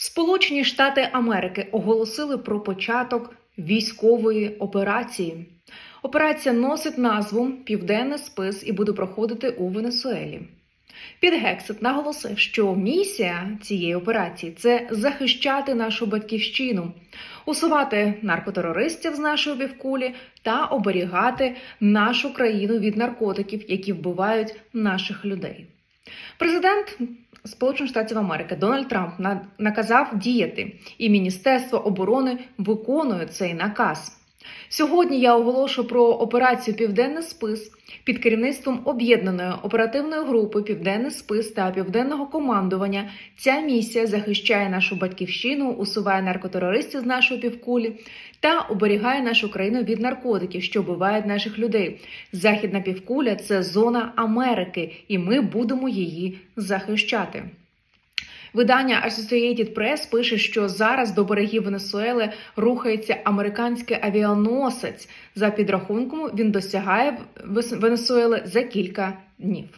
Сполучені Штати Америки оголосили про початок військової операції. Операція носить назву Південний спис і буде проходити у Венесуелі. Під Гексет наголосив, що місія цієї операції це захищати нашу батьківщину, усувати наркотерористів з нашої півкулі та оберігати нашу країну від наркотиків, які вбивають наших людей. Президент Сполучених Штатів Америки Дональд Трамп на- наказав діяти, і Міністерство оборони виконує цей наказ. Сьогодні я оголошую про операцію Південний спис під керівництвом об'єднаної оперативної групи Південний спис та південного командування. Ця місія захищає нашу батьківщину, усуває наркотерористів з нашої півкулі та оберігає нашу країну від наркотиків, що вбивають наших людей. Західна півкуля це зона Америки, і ми будемо її захищати. Видання Associated Press пише, що зараз до берегів Венесуели рухається американський авіаносець. За підрахунком він досягає Венесуели за кілька днів.